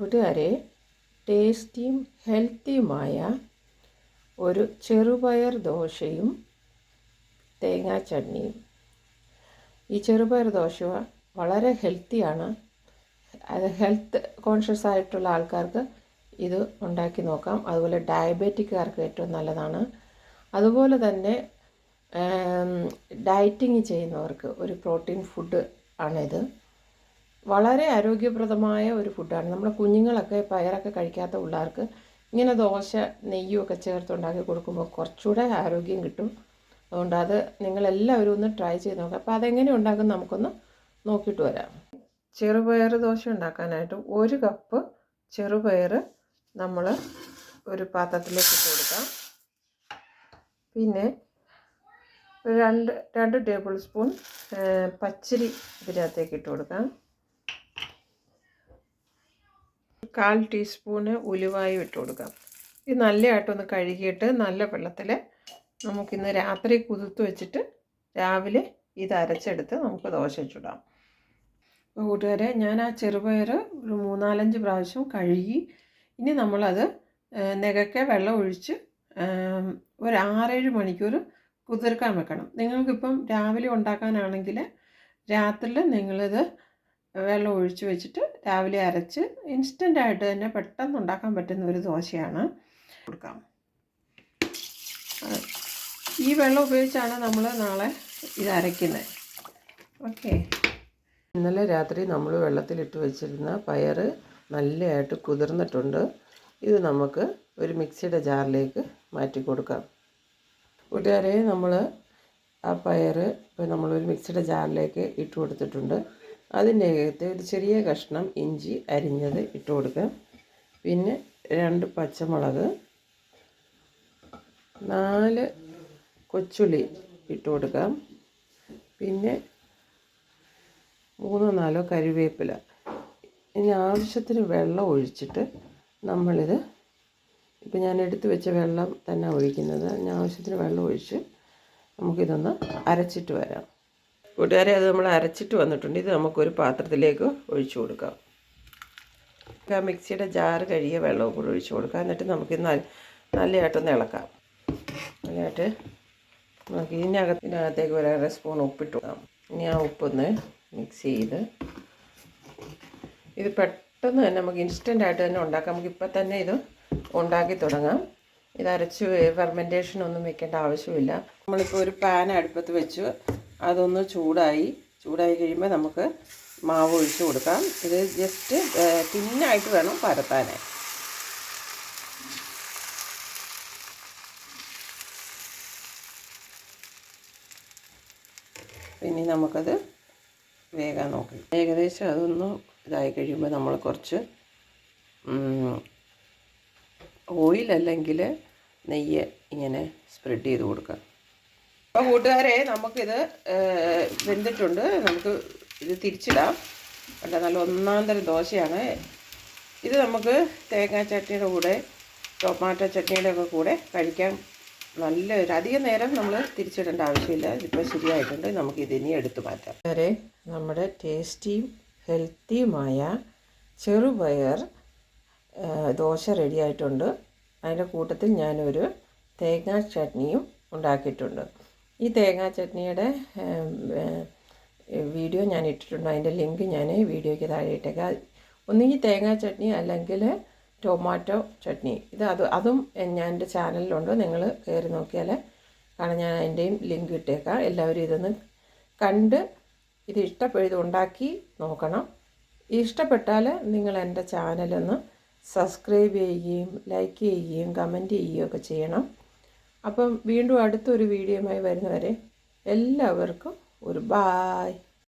കൂട്ടുകാരെ ടേസ്റ്റിയും ഹെൽത്തിയുമായ ഒരു ചെറുപയർ ദോശയും തേങ്ങാ ചട്നിയും. ഈ ചെറുപയർ ദോശ വളരെ ഹെൽത്തിയാണ്. അത് ഹെൽത്ത് കോൺഷ്യസ് ആയിട്ടുള്ള ആൾക്കാർക്ക് ഇത് ഉണ്ടാക്കി നോക്കാം. അതുപോലെ ഡയബറ്റിക്കാർക്ക് ഏറ്റവും നല്ലതാണ്. അതുപോലെ തന്നെ ഡയറ്റിങ് ചെയ്യുന്നവർക്ക് ഒരു പ്രോട്ടീൻ ഫുഡ് ആണിത്. വളരെ ആരോഗ്യപ്രദമായ ഒരു ഫുഡാണ് നമ്മുടെ കുഞ്ഞുങ്ങളൊക്കെ പയറൊക്കെ കഴിക്കാത്ത പിള്ളേർക്ക് ഇങ്ങനെ ദോശ നെയ്യും ഒക്കെ ചേർത്തുണ്ടാക്കി കൊടുക്കുമ്പോൾ കുറച്ചുകൂടെ ആരോഗ്യം കിട്ടും. അതുകൊണ്ട് അത് നിങ്ങളെല്ലാവരും ഒന്ന് ട്രൈ ചെയ്ത് നോക്കുക അപ്പോൾ അതെങ്ങനെ ഉണ്ടാക്കും നമുക്കൊന്ന് നോക്കിയിട്ട് വരാം. ചെറുപയർ ദോശ ഉണ്ടാക്കാനായിട്ട് ഒരു കപ്പ് ചെറുപയർ നമ്മൾ ഒരു പാത്രത്തിലേക്ക് കൊടുക്കാം. പിന്നെ രണ്ട് രണ്ട് ടേബിൾ സ്പൂൺ പച്ചരി ഇതിനകത്തേക്ക് ഇട്ട് കൊടുക്കാം. കാൽ ടീസ്പൂണ് ഉലുവായും ഇട്ട് കൊടുക്കാം ഇത് നല്ലതായിട്ടൊന്ന് കഴുകിയിട്ട് നല്ല വെള്ളത്തിൽ നമുക്കിന്ന് രാത്രി കുതിർത്ത് വെച്ചിട്ട് രാവിലെ ഇത് അരച്ചെടുത്ത് നമുക്ക് ദോശ ചുടാം. അപ്പോൾ കൂട്ടുകാരെ ഞാൻ ആ ചെറുപയർ ഒരു മൂന്നാലഞ്ച് പ്രാവശ്യം കഴുകി ഇനി നമ്മളത് നികക്കെ വെള്ളം ഒഴിച്ച് ഒരു ആറേഴ് മണിക്കൂർ കുതിർക്കാൻ വെക്കണം. നിങ്ങൾക്കിപ്പം രാവിലെ ഉണ്ടാക്കാനാണെങ്കിൽ രാത്രിയിൽ നിങ്ങളിത് വെള്ളം ഒഴിച്ച് വെച്ചിട്ട് രാവിലെ അരച്ച് ഇൻസ്റ്റന്റായിട്ട് തന്നെ പെട്ടെന്ന് ഉണ്ടാക്കാൻ പറ്റുന്ന ഒരു ദോശയാണ്. കൊടുക്കാം. ഈ വെള്ളം ഉപയോഗിച്ചാണ് നമ്മൾ നാളെ ഇത് അരയ്ക്കുന്നത് ഓക്കെ. ഇന്നലെ രാത്രി നമ്മൾ വെള്ളത്തിലിട്ട് വെച്ചിരുന്ന പയർ നല്ലതായിട്ട് കുതിർന്നിട്ടുണ്ട്. ഇത് നമുക്ക് ഒരു മിക്സിയുടെ ജാറിലേക്ക് മാറ്റി കൊടുക്കാം. കൂട്ടുകാരെ നമ്മൾ ആ പയർ ഇപ്പോൾ നമ്മളൊരു മിക്സിയുടെ ജാറിലേക്ക് ഇട്ട് കൊടുത്തിട്ടുണ്ട്. അതിന്റെ അകത്ത് ഒരു ചെറിയ കഷ്ണം ഇഞ്ചി അരിഞ്ഞത് ഇട്ട് കൊടുക്കുക. പിന്നെ രണ്ട് പച്ചമുളക് നാല് കൊച്ചുള്ളി ഇട്ട് കൊടുക്കാം പിന്നെ മൂന്നോ നാലോ കരിവേപ്പില. ഇനി ആവശ്യത്തിന് വെള്ളം ഒഴിച്ചിട്ട് നമ്മളിത് ഇപ്പം ഞാൻ എടുത്തു വെച്ച വെള്ളം തന്നെ ഒഴിക്കുന്നത്. ഞാൻ ആവശ്യത്തിന് വെള്ളം ഒഴിച്ച് നമുക്കിതൊന്ന് അരച്ചിട്ട് വരാം. കൂട്ടുകാരെ അത് നമ്മൾ അരച്ചിട്ട് വന്നിട്ടുണ്ട്. ഇത് നമുക്കൊരു പാത്രത്തിലേക്ക് ഒഴിച്ചു കൊടുക്കാം. ആ മിക്സിയുടെ ജാറ് കഴിയ വെള്ളവും കൂടി ഒഴിച്ചു കൊടുക്കാം. എന്നിട്ട് നമുക്ക് നല്ലതായിട്ടൊന്ന് ഇളക്കാം. നല്ലതായിട്ട് നമുക്ക് ഇതിനകത്ത് ഇതിനകത്തേക്ക് ഒരു അര സ്പൂൺ ഉപ്പിട്ട് കൊടുക്കാം. ഇനി ആ ഉപ്പൊന്ന് മിക്സ് ചെയ്ത് ഇത് പെട്ടെന്ന് തന്നെ നമുക്ക് ഇൻസ്റ്റന്റ് ആയിട്ട് തന്നെ ഉണ്ടാക്കാം. നമുക്ക് ഇപ്പം തന്നെ ഇത് ഉണ്ടാക്കി തുടങ്ങാം. ഇത് അരച്ച് ഫെർമെന്റേഷൻ ഒന്നും വെക്കേണ്ട ആവശ്യമില്ല. നമ്മളിപ്പോൾ ഒരു പാൻ അടുപ്പത്ത് വെച്ച്. അതൊന്ന് ചൂടായി ചൂടായി കഴിയുമ്പോൾ നമുക്ക് മാവ് ഒഴിച്ച് കൊടുക്കാം. ഇത് ജസ്റ്റ് തിന്നായിട്ട് വേണം പരത്താനായി. ഇനി നമുക്കത് വേഗം നോക്കാം. ഏകദേശം അതൊന്ന് ഇതായി കഴിയുമ്പോൾ നമ്മൾ കുറച്ച് ഓയിൽ അല്ലെങ്കിൽ നെയ്യ് ഇങ്ങനെ സ്പ്രെഡ് ചെയ്ത് കൊടുക്കാം. അപ്പോൾ കൂട്ടുകാരെ നമുക്കിത് വെന്തിട്ടുണ്ട്. നമുക്ക് ഇത് തിരിച്ചിടാം. അല്ല നല്ല ഒന്നാം തരം ദോശയാണ്. ഇത് നമുക്ക് തേങ്ങാ ചട്നിയുടെ കൂടെ ടൊമാറ്റോ ചട്നിയുടെ ഒക്കെ കൂടെ കഴിക്കാൻ നല്ല ഒരു അധികം നേരം നമ്മൾ തിരിച്ചിടേണ്ട ആവശ്യമില്ല. ഇതിപ്പോൾ ശരിയായിട്ടുണ്ട്. നമുക്ക് ഇതിനി എടുത്തു മാറ്റാം. വരെ നമ്മുടെ ടേസ്റ്റിയും ഹെൽത്തിയുമായ ചെറുപയർ ദോശ റെഡിയായിട്ടുണ്ട്. അതിന്റെ കൂട്ടത്തിൽ ഞാനൊരു തേങ്ങാ ചട്നിയും ഉണ്ടാക്കിയിട്ടുണ്ട്. ഈ തേങ്ങാ ചട്നിയുടെ വീഡിയോ ഞാൻ ഇട്ടിട്ടുണ്ട്. അതിന്റെ ലിങ്ക് ഞാൻ വീഡിയോയ്ക്ക് താഴെ ഇട്ടേക്കാം. ഒന്നുകിൽ തേങ്ങാ ചട്നി അല്ലെങ്കിൽ ടൊമാറ്റോ ചട്നി. ഇത് അത് അതും ഞാൻ എന്റെ ചാനലിലുണ്ട്. നിങ്ങൾ കയറി നോക്കിയാൽ കാരണം ഞാൻ അതിന്റെയും ലിങ്ക് ഇട്ടേക്കാം. എല്ലാവരും ഇതൊന്ന് കണ്ട് ഇത് ഇഷ്ടപ്പെട്ട് ഉണ്ടാക്കി നോക്കണം. ഇഷ്ടപ്പെട്ടാൽ നിങ്ങൾ എന്റെ ചാനലൊന്ന് സബ്സ്ക്രൈബ് ചെയ്യുകയും ലൈക്ക് ചെയ്യുകയും കമന്റ് ചെയ്യുകയും ഒക്കെ ചെയ്യണം. അപ്പം വീണ്ടും അടുത്തൊരു വീഡിയോയുമായി വരുന്നവരെ എല്ലാവർക്കും ഒരു ബായ്